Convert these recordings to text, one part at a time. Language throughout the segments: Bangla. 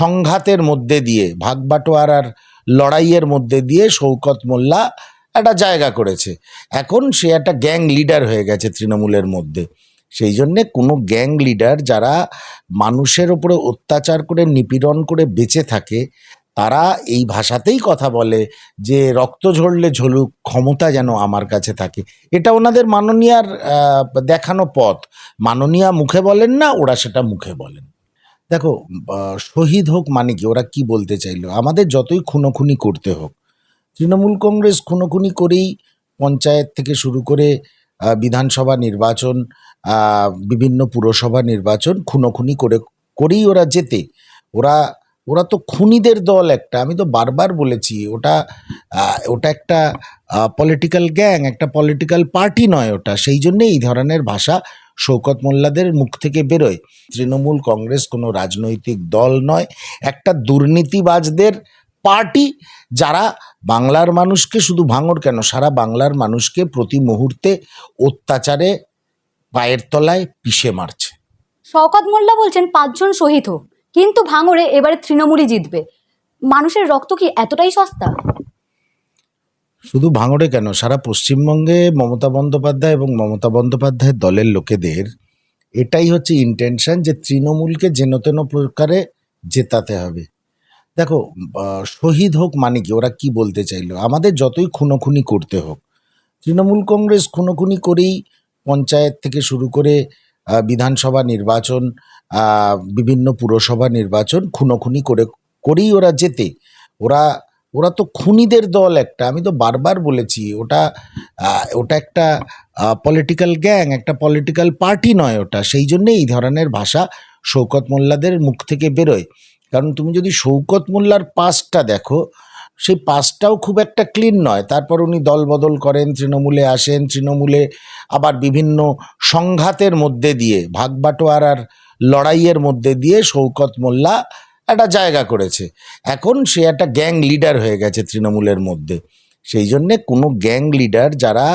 সংঘাতের মধ্যে দিয়ে, ভাগবাটোয়ারার লড়াইয়ের মধ্যে দিয়ে শৌকত মোল্লা একটা জায়গা করেছে। এখন সে একটা গ্যাং লিডার হয়ে গেছে তৃণমূলের মধ্যে। সেই জন্যে কোনো গ্যাং লিডার যারা মানুষের ওপরে অত্যাচার করে, নিপীড়ন করে বেঁচে থাকে, তারা এই ভাষাতেই কথা বলে যে রক্ত ঝরলে ঝলুক, ক্ষমতা যেন আমার কাছে থাকে। এটা ওনাদের মাননীয়ার দেখানো পথ। মাননীয়া মুখে বলেন না, ওরা সেটা মুখে বলেন। দেখো শহীদ হোক মানে কি, ওরা কি বলতে চাইলো? আমাদের যতই খুনোখুনি করতে হোক, তৃণমূল কংগ্রেস খুনোখুনি করেই পঞ্চায়েত থেকে শুরু করে বিধানসভা নির্বাচন বিভিন্ন পুরসভা নির্বাচন খুনোখুনি করে, করেই ওরা যেতে ওরা ওরা তো খুনিদের দল একটা, আমি তো বারবার বলেছি, ওটা ওটা একটা পলিটিক্যাল গ্যাং একটা পলিটিক্যাল পার্টি নয় ওটা, সেই জন্যে এই ধরনের ভাষা শৌকত মোল্লাদের মুখ থেকে বেরোয়। তৃণমূল কংগ্রেস কোনো রাজনৈতিক দল নয়, একটা দুর্নীতিবাজদের পার্টি যারা বাংলার মানুষকে শুধু ভাঙর কেন, সারা বাংলার মানুষকে প্রতি মুহূর্তে অত্যাচারে পায়ের তলায় পিষে মারছে। শওকত মোল্লা বলছেন, পাঁচজন শহীদ হোক, কিন্তু ভাঙড়ে এবারে তৃণমূলই জিতবে। মানুষের রক্ত কি এতটাই সস্তা? শুধু ভাঙড়ে কেন? সারা পশ্চিমবঙ্গে মমতা বন্দ্যোপাধ্যায় এবং মমতা বন্দ্যোপাধ্যায়ের দলের লোকেদের এটাই হচ্ছে ইন্টেনশন যে তৃণমূলকে যেন তেন প্রকারে জেতাতে হবে। দেখো শহীদ হোক মানে কি? ওরা কি বলতে চাইলো? আমাদের যতই খুনোখুনি করতে হোক, তৃণমূল কংগ্রেস খুনোখুনি করেই পঞ্চায়েত থেকে শুরু করে বিধানসভা নির্বাচন বিভিন্ন পুরসভা নির্বাচন খুনোখুনি করে, করেই ওরা যেতে ওরা ওরা তো খুনিদের দল একটা, আমি তো বারবার বলেছি, ওটা ওটা একটা পলিটিক্যাল গ্যাং একটা পলিটিক্যাল পার্টি নয় ওটা, সেই জন্যে এই ধরনের ভাষা শৌকত মোল্লাদের মুখ থেকে বেরোয়। কারণ তুমি যদি শৌকত মোল্লার পাসটা দেখো, সেই পাসটাও খুব একটা ক্লিন নয়। তারপর উনি দল বদল করেন, তৃণমূলে আসেন, তৃণমূলে আবার বিভিন্ন সংঘাতের মধ্যে দিয়ে ভাগবাটোয়ারার লড়াইয়ের মধ্যে দিয়ে শৌকত মোল্লা একটা জায়গা করেছে। এখন সে একটা গ্যাং লিডার হয়ে গেছে তৃণমূলের মধ্যে। সেই জন্যে কোনো গ্যাং লিডার যারা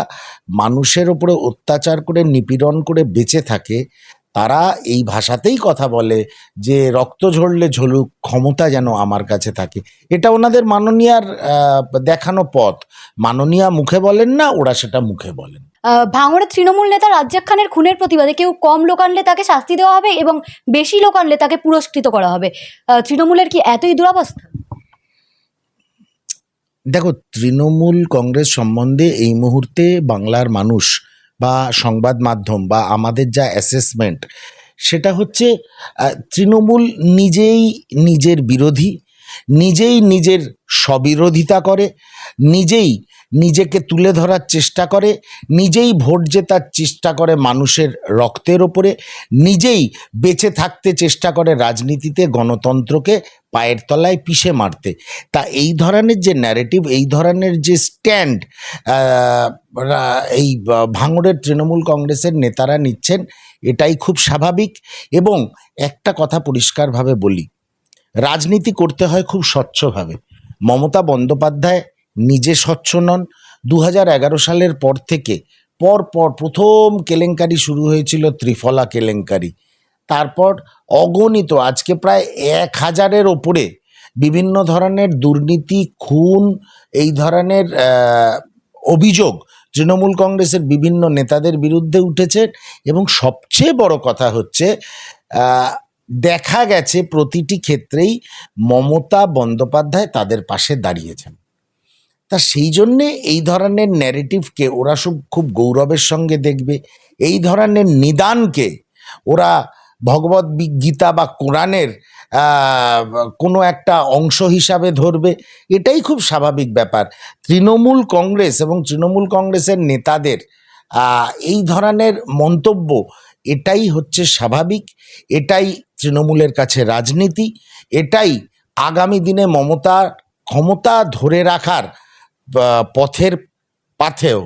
মানুষের ওপরে অত্যাচার করে, নিপীড়ন করে বেঁচে থাকে তারা এই ভাষাতেই কথা বলে যে রক্ত ঝরলে ঝলুক ক্ষমতা যেন আমার কাছে থাকে। এটা ওনাদের মাননীয়ার দেখানো পথ। মাননীয়া মুখে বলেন না ওরা সেটা মুখে বলেন। ভাঙড়ের তৃণমূল নেতা রাজ্জাক খানের খুনের প্রতিবাদে কেউ কম লোক আনলে তাকে শাস্তি দেওয়া হবে এবং বেশি লোক আনলে তাকে পুরস্কৃত করা হবে। তৃণমূলের কি এতই দুরাবস্থা? দেখো তৃণমূল কংগ্রেস সম্বন্ধে এই মুহূর্তে বাংলার মানুষ বা সংবাদ মাধ্যম বা আমাদের যা অ্যাসেসমেন্ট সেটা হচ্ছে তৃণমূল নিজেই নিজের বিরোধী, নিজেই নিজের স্ববিরোধিতা করে, নিজেই নিজেকে তুলে ধরার চেষ্টা করে, নিজেই ভোট জেতার চেষ্টা করে মানুষের রক্তের ওপরে, নিজেই বেঁচে থাকতে চেষ্টা করে রাজনীতিতে, গণতন্ত্রকে পায়ের তলায় পিষে মারতে। তা এই ধরনের যে ন্যারেটিভ এই ধরনের যে স্ট্যান্ড এই ভাঙড়ের তৃণমূল কংগ্রেসের নেতারা নিচ্ছেন, এটাই খুব স্বাভাবিক। এবং একটা কথা পরিষ্কারভাবে বলি, রাজনীতি করতে হয় খুব স্বচ্ছভাবে। মমতা বন্দ্যোপাধ্যায় নিজে স্বচ্ছ নন। দু সালের পর থেকে পর পর প্রথম কেলেঙ্কারি শুরু হয়েছিল ত্রিফলা কেলেঙ্কারি। তারপর অগণিত, আজকে প্রায় এক হাজারের ওপরে বিভিন্ন ধরনের দুর্নীতি, খুন, এই ধরনের অভিযোগ তৃণমূল কংগ্রেসের বিভিন্ন নেতাদের বিরুদ্ধে উঠেছে এবং সবচেয়ে বড় কথা হচ্ছে দেখা গেছে প্রতিটি ক্ষেত্রেই মমতা বন্দ্যোপাধ্যায় তাদের পাশে দাঁড়িয়েছেন। তা সেই জন্যে এই ধরনের ন্যারেটিভকে ওরা সব খুব গৌরবের সঙ্গে দেখবে। এই ধরনের নিদানকে ওরা ভগবত গীতা বা কোরআনের কোনো একটা অংশ হিসাবে ধরবে। এটাই খুব স্বাভাবিক ব্যাপার। তৃণমূল কংগ্রেস এবং তৃণমূল কংগ্রেসের নেতাদের এই ধরনের মন্তব্য, এটাই হচ্ছে স্বাভাবিক। এটাই তৃণমূলের কাছে রাজনীতি। এটাই আগামী দিনে মমতার ক্ষমতা ধরে রাখার পথের পাথেও।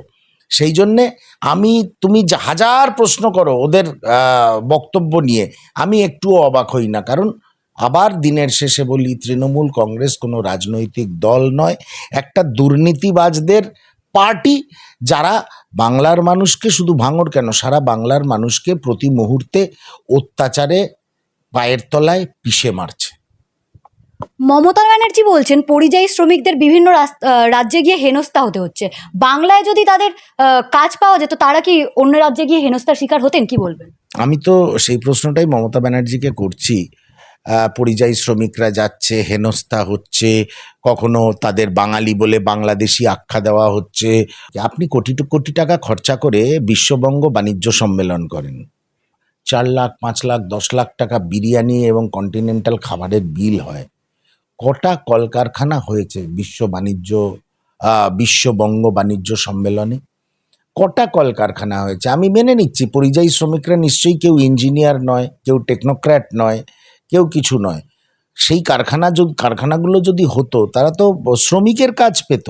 সেই জন্যে আমি, তুমি হাজার প্রশ্ন করো ওদের বক্তব্য নিয়ে, আমি একটুও অবাক হই না। কারণ আবার দিনের শেষে বলি, তৃণমূল কংগ্রেস কোনো রাজনৈতিক দল নয়, একটা দুর্নীতিবাজদের পার্টি যারা বাংলার মানুষকে শুধু ভাঙর কেন, সারা বাংলার মানুষকে প্রতি মুহূর্তে অত্যাচারে পায়ের তলায় পিষে মারছে। মমতা ব্যানার্জি বলছেন, পরিযায়ী শ্রমিকদের বিভিন্ন রাজ্যে গিয়ে হেনস্থা হতে হচ্ছে। বাংলায় যদি তাদের কাজ পাওয়া যেত, তারা কি অন্য রাজ্যে গিয়ে হেনস্থার শিকার হতেন, কি বলবেন? আমি তো সেই প্রশ্নটাই মমতা ব্যানার্জিকে করছি। পরিযায়ী শ্রমিকরা যাচ্ছে, হেনস্থা হচ্ছে, কখনো তাদের বাঙালি বলে বাংলাদেশি আখ্যা দেওয়া হচ্ছে। আপনি কোটি কোটি টাকা খরচা করে বিশ্ববঙ্গ বাণিজ্য সম্মেলন করেন। চার লাখ, পাঁচ লাখ, দশ লাখ টাকা বিরিয়ানি এবং কন্টিনেন্টাল খাবারের বিল হয়। কটা কলকারখানা হয়েছে বিশ্ব বাণিজ্য বিশ্ববঙ্গ বাণিজ্য সম্মেলনে? কটা কলকারখানা হয়েছে? আমি মেনে নিচ্ছি, পরিযায়ী শ্রমিকরা নিশ্চয়ই কেউ ইঞ্জিনিয়ার নয়, কেউ টেকনোক্র্যাট নয়, কেউ কিছু নয়। সেই কারখানা যদি, কারখানাগুলো যদি হতো, তারা তো শ্রমিকের কাজ পেত।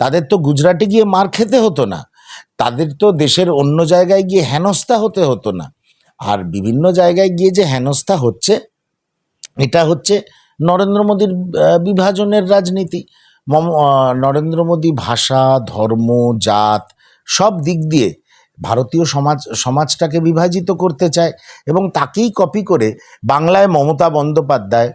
তাদের তো গুজরাটে গিয়ে মার খেতে হতো না। তাদের তো দেশের অন্য জায়গায় গিয়ে হেনস্থা হতে হতো না। আর বিভিন্ন জায়গায় গিয়ে যে হেনস্থা হচ্ছে, এটা হচ্ছে নরেন্দ্র মোদীর বিভাজনের রাজনীতি। নরেন্দ্র মোদী ভাষা, ধর্ম, জাত সব দিক দিয়ে ভারতীয় সমাজ, সমাজটাকে বিভাজিত করতে চায় এবং তাকেই কপি করে বাংলায় মমতা বন্দ্যোপাধ্যায়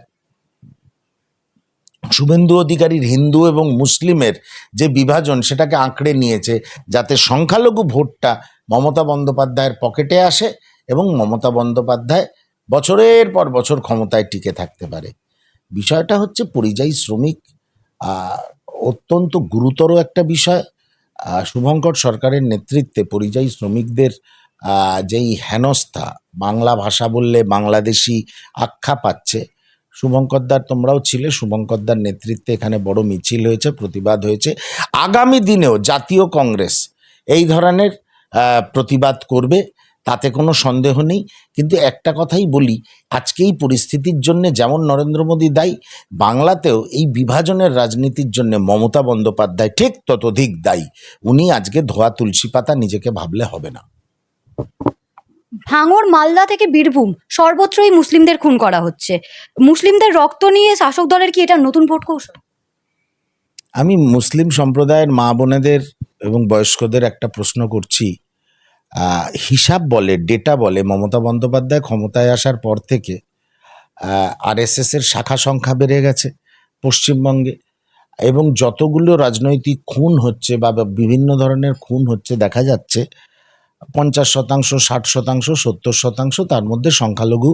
শুভেন্দু অধিকারীর হিন্দু এবং মুসলিমের যে বিভাজন সেটাকে আঁকড়ে নিয়েছে যাতে সংখ্যালঘু ভোটটা মমতা বন্দ্যোপাধ্যায়ের পকেটে আসে এবং মমতা বন্দ্যোপাধ্যায় বছরের পর বছর ক্ষমতায় টিকে থাকতে পারে। বিষয়টা হচ্ছে পরিযায়ী শ্রমিক অত্যন্ত গুরুতর একটা বিষয়। শুভঙ্কর সরকারের নেতৃত্বে পরিযায়ী শ্রমিকদের যেই হেনস্থা, বাংলা ভাষা বললে বাংলাদেশি আখ্যা পাচ্ছে। শুভঙ্করদার তোমরাও ছিলে শুভঙ্করদার নেতৃত্বে এখানে বড় মিছিল হয়েছে, প্রতিবাদ হয়েছে। আগামী দিনেও জাতীয় কংগ্রেস এই ধরনের প্রতিবাদ করবে। তাতে কোনো সন্দেহ নেই। কিন্তু একটা কথাই বলি আজকে এই পরিস্থিতির জন্য যেমন নরেন্দ্র মোদী দায়ী বাংলাতেও এই বিভাজনের রাজনীতির জন্য মমতা বন্দ্যোপাধ্যায় ঠিক ততোধিক দায়ী। উনি আজকে ধোয়া তুলসী পাতা নিজেকে ভাবলে হবে না। ভাঙর মালদা থেকে বীরভূম সর্বত্রই মুসলিমদের খুন করা হচ্ছে। মুসলিমদের রক্ত নিয়ে শাসক দলের কি এটা নতুন ভোট কৌশল? আমি মুসলিম সম্প্রদায়ের মা বোনেদের এবং বয়স্কদের একটা প্রশ্ন করছি হিসাব বলে ডেটা বলে, মমতা বন্দ্যোপাধ্যায় ক্ষমতায় আসার পর থেকে আরএসএস এর শাখা সংখ্যা বেড়ে গেছে পশ্চিমবঙ্গে এবং যতগুলো রাজনৈতিক খুন হচ্ছে বা বা বিভিন্ন ধরনের খুন হচ্ছে দেখা যাচ্ছে, পঞ্চাশ শতাংশ, ষাট শতাংশ, সত্তর শতাংশ তার মধ্যে সংখ্যালঘু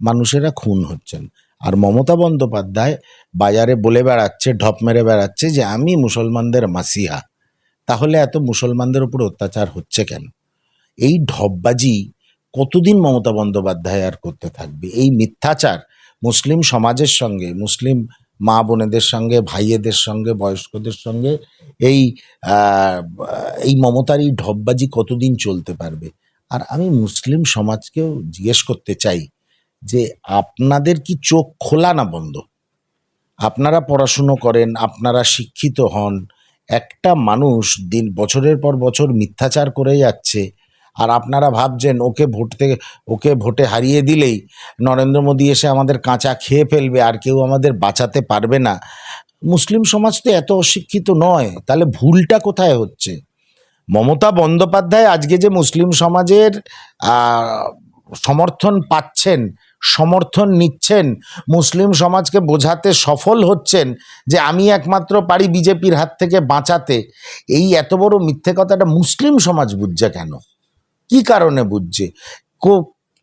মানুষেরা খুন হচ্ছেন। আর মমতা বন্দ্যোপাধ্যায় বাজারে বলে বেড়াচ্ছে, ঢপ মেরে বেড়াচ্ছে যে, আমি মুসলমানদের মাসিহা তাহলে এত মুসলমানদের উপর অত্যাচার হচ্ছে কেন? এই ঢপবাজি কতদিন মমতা বন্দ্যোপাধ্যায় আর করতে থাকবে? এই মিথ্যাচার মুসলিম সমাজের সঙ্গে, মুসলিম মা বোনেদের সঙ্গে, ভাইয়েদের সঙ্গে, বয়স্কদের সঙ্গে এই এই মমতার এই ঢপবাজি কতদিন চলতে পারবে? আর আমি মুসলিম সমাজকেও জিজ্ঞেস করতে চাই যে আপনাদের কি চোখ খোলা না বন্ধ? আপনারা পড়াশুনো করেন, আপনারা শিক্ষিত হন, একটা মানুষ দিন বছরের পর বছর মিথ্যাচার করে যাচ্ছে আর আপনারা ভাবছেন ওকে ভোট থেকে ওকে ভোটে হারিয়ে দিলেই নরেন্দ্র মোদী এসে আমাদের কাঁচা খেয়ে ফেলবে, আর কেউ আমাদের বাঁচাতে পারবে না। মুসলিম সমাজ তো এত অশিক্ষিত নয়, তাহলে ভুলটা কোথায় হচ্ছে? মমতা বন্দ্যোপাধ্যায় আজকে যে মুসলিম সমাজের সমর্থন পাচ্ছেন, সমর্থন নিচ্ছেন, মুসলিম সমাজকে বোঝাতে সফল হচ্ছেন যে আমি একমাত্র পারি বিজেপির হাত থেকে বাঁচাতে, এই এত বড় মিথ্যে কথাটা মুসলিম সমাজ বুঝছে কেন? কি কারণে বুঝছে?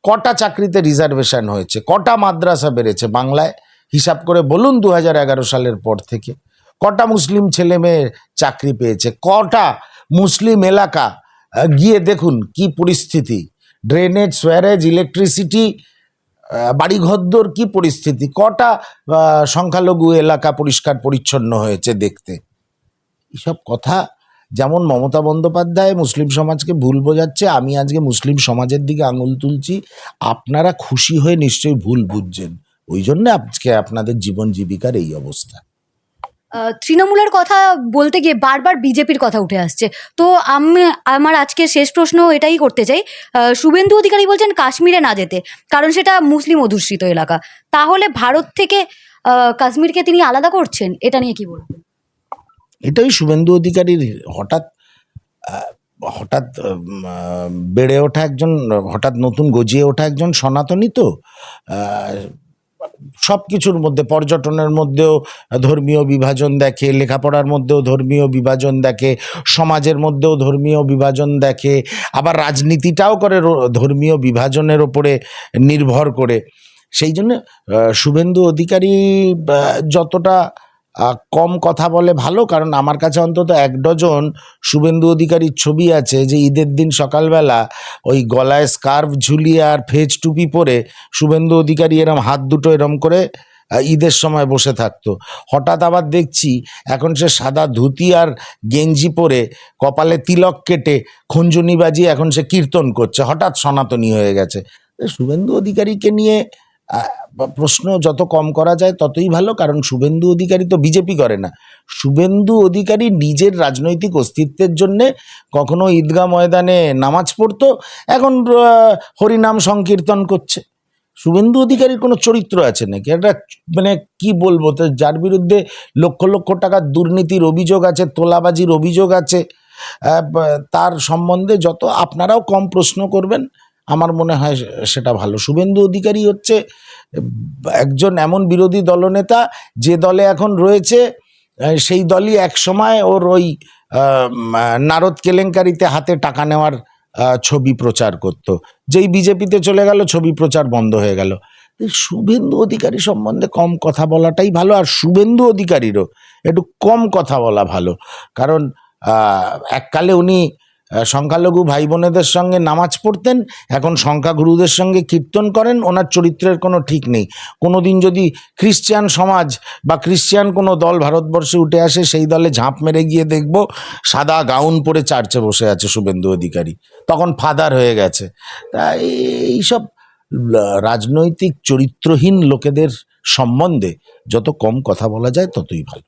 কটা চাকরিতে রিজার্ভেশন হয়েছে? কটা মাদ্রাসা বেড়েছে বাংলায়? হিসাব করে বলুন দু হাজার এগারো সালের পর থেকে। কটা মুসলিম ছেলে মেয়ে চাকরি পেয়েছে? কটা মুসলিম এলাকা? গিয়ে দেখুন কি পরিস্থিতি। ড্রেনেজ সোয়ারেজ ইলেকট্রিসিটি বাড়িঘরদোর কি পরিস্থিতি? কটা সংখ্যালঘু এলাকা পরিষ্কার পরিচ্ছন্ন হয়েছে দেখতে? এসব কথা যেমন মমতা বন্দ্যোপাধ্যায় মুসলিম সমাজকে ভুল বোঝাচ্ছে, আমি আজকে মুসলিম সমাজের দিকে আঙুল তুলছি, আপনারা খুশি হয়ে নিশ্চয়ই ভুল বুঝছেন। ওই জন্য আজকে আপনাদের জীবন জীবিকার এই অবস্থা। তৃণমূলের কথা বলতে গিয়ে বারবার বিজেপির কথা উঠে আসছে। তো আমি, আমার আজকে শেষ প্রশ্ন এটাই করতে চাই। শুভেন্দু অধিকারী বলছেন কাশ্মীরে না যেতে, কারণ সেটা মুসলিম অধ্যুষিত এলাকা। তাহলে ভারত থেকে কাশ্মীরকে তিনি আলাদা করছেন? এটা নিয়ে কি বলবেন? এটাই শুভেন্দু অধিকারীর হঠাৎ হঠাৎ বেড়ে ওঠা একজন, হঠাৎ নতুন গজিয়ে ওঠা একজন সনাতনী তো সব কিছুর মধ্যে, পর্যটনের মধ্যেও ধর্মীয় বিভাজন দেখে, লেখাপড়ার মধ্যেও ধর্মীয় বিভাজন দেখে, সমাজের মধ্যেও ধর্মীয় বিভাজন দেখে, আবার রাজনীতিটাও করে ধর্মীয় বিভাজনের ওপরে নির্ভর করে। সেই জন্য শুভেন্দু অধিকারী যতটা কম কথা বলে ভালো, কারণ আমার কাছে অন্তত এক ডজন শুভেন্দু অধিকারীর ছবি আছে যে ঈদের দিন সকালবেলা ওই গলায় স্কার্ফ ঝুলিয়ে আর ফেজ টুপি পরে শুভেন্দু অধিকারী এরম হাত দুটো এরম করে ঈদের সময় বসে থাকতো। হঠাৎ আবার দেখছি এখন সে সাদা ধুতি আর গেঞ্জি পরে কপালে তিলক কেটে খুঞ্জুনি বাজিয়ে এখন সে কীর্তন করছে, হঠাৎ সনাতনী হয়ে গেছে। শুভেন্দু অধিকারীকে নিয়ে প্রশ্ন যত কম করা যায় ততই ভালো, কারণ শুভেন্দু অধিকারী তো বিজেপি করে না। শুভেন্দু অধিকারী নিজের রাজনৈতিক অস্তিত্বের জন্যে কখনো ঈদগাহ ময়দানে নামাজ পড়তো, এখন হরিনাম সংকীর্তন করছে। শুভেন্দু অধিকারীর কোনো চরিত্র আছে নাকি? একটা মানে কি বলব, তো যার বিরুদ্ধে লক্ষ লক্ষ টাকার দুর্নীতির অভিযোগ আছে, তোলাবাজির অভিযোগ আছে তার সম্বন্ধে যত, আপনারাও কম প্রশ্ন করবেন। আমার মনে হয় সেটা ভালো। শুভেন্দু অধিকারী হচ্ছে, একজন এমন বিরোধী দলনেতা, যে দলে এখন রয়েছে সেই দলই একসময় ওর ওই নারদ কেলেঙ্কারিতে হাতে টাকা নেওয়ার ছবি প্রচার করত। যেই বিজেপিতে চলে গেল, ছবি প্রচার বন্ধ হয়ে গেল। শুভেন্দু অধিকারী সম্বন্ধে কম কথা বলাটাই ভালো, আর শুভেন্দু অধিকারীরও একটু কম কথা বলা ভালো। কারণ এককালে উনি সংখ্যালঘু ভাই বোনেদের সঙ্গে নামাজ পড়তেন, এখন সংখ্যাগুরুদের সঙ্গে কীর্তন করেন, ওনার চরিত্রের কোনো ঠিক নেই। কোনো দিন যদি খ্রিস্টান সমাজ বা খ্রিস্টান কোনো দল ভারতবর্ষে উঠে আসে, সেই দলে ঝাঁপ মেরে গিয়ে দেখব সাদা গাউন পরে চার্চে বসে আছে শুভেন্দু অধিকারী। তখন ফাদার হয়ে গেছে। তা এইসব রাজনৈতিক চরিত্রহীন লোকেদের সম্বন্ধে যত কম কথা বলা যায়, ততই ভালো।